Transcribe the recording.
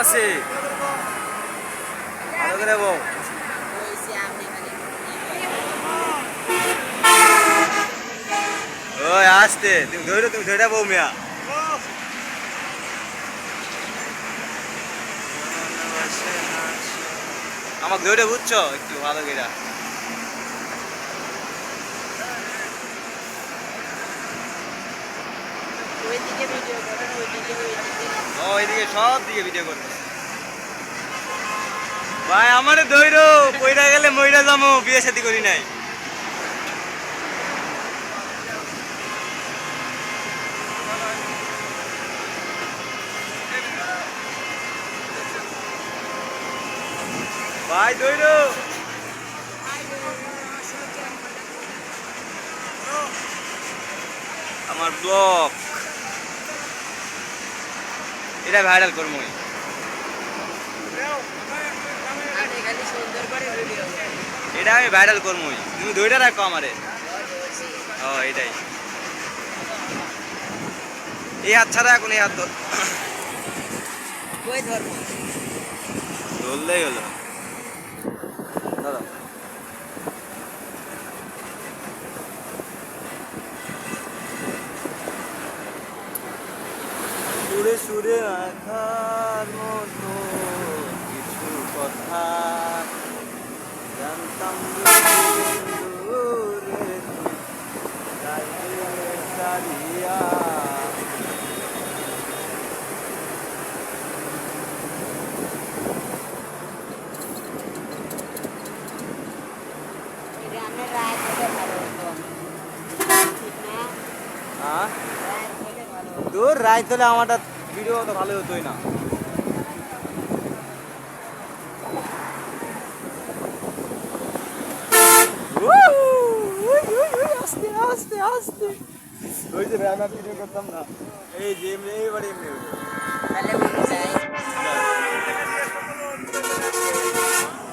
আছে ভালো করে বউ ওই, আসতে। তুমি ধরে তুমি ধরে বউ মিয়া। আমাকে ধরে বুঝছ? একটু ভালো করে। ওইদিকে ভিডিও করেন ওইদিকে ওইদিকে সব দিকে ভিডিও করতে। ভাই, আমারে দৈরো গেলে বিয়ে করি নাই। ভাই দৈরো আমার ব্লগ এটা ভাইরাল করব। এটা আমি ভাইরাল করব। তুমি দুইটা রাখো আমারে। ও এটাই। এই হাত ছাড়া এখন এই হাত ধরলেই হলো। সুরে সুরে আঘার মতো কিছু কথা জানতাম যদি দূরে হ্যাঁ রাইত হলে আমারটা ভিডিও তো ভালো হতোই না আস্তে আস্তে আস্তে ওই যে আমি ভিডিও করতাম না এই যে এমনি এইবারে এমনি। তাহলে